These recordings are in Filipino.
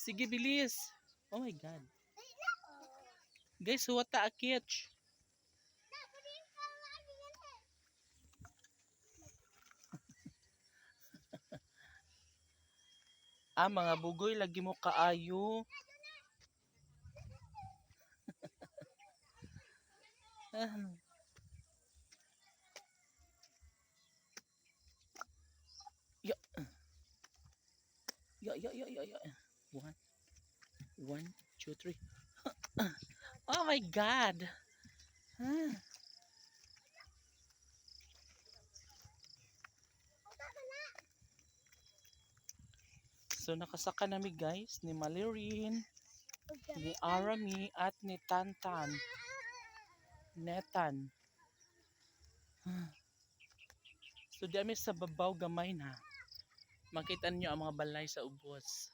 Sige, bilis. Oh my God. Guys, huwata a catch. Ah, mga bugoy, lagi mo kaayo. Ah. Ya. Ya, ya, ya, ya, ya. Two, three. Oh my God. So nakasaka nami guys ni Malirin, ni Arami at ni Tantan. Netan. So di sa babaw gamay na. Makita niyo ang mga balay sa ubos.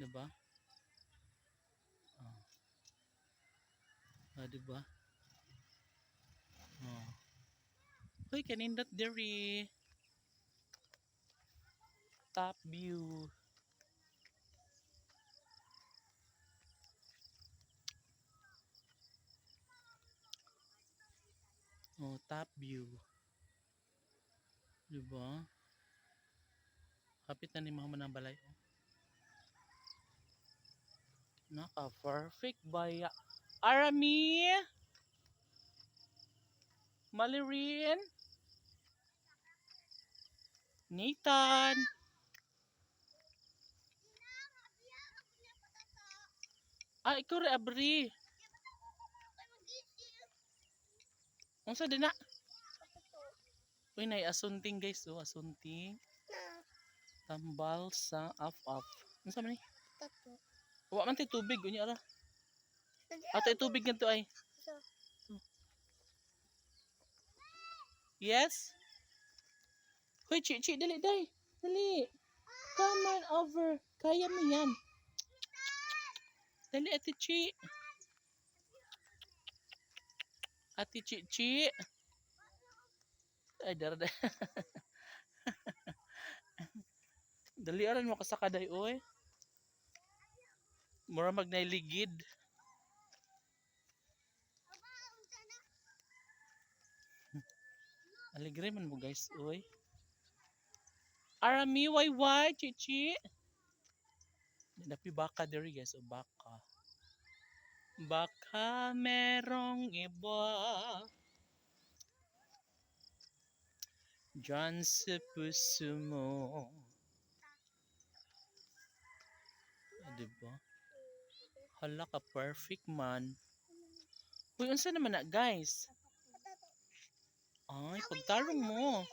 Diba? Ah. Ah, diba? Oh. Hoy, kanindot diri. Top view. Oh, top view. Diba? Kapit na ni Mama ng balay. oh. Naka-perfect baya. Arami! Malirin! Nathan! Ah, ikaw rin abri. Unsa din na? Uy, nay asunting guys, oh, asunting. Tambal sa up-up. Unsa man ni? Wa man tay tubig unya ra. Ato tubig ganito ay. Yes? Hoy, chi, chi, dali, dali. Dali. Come on over. Kaya mo yan. Dali, ate chi. Ate chi, chi. Ay, dara, dara. Dali, aran mo kasakaday, oy. Mura magnailigid. Aligre man mo guys, oy. Arami, why, why, chichi? Napi baka diri guys, o baka. Baka merong iba. Diyan sa puso mo. Ah, diba? Hala ka, perfect man. Uy, unsa naman na guys? Ay, pagtarong mo.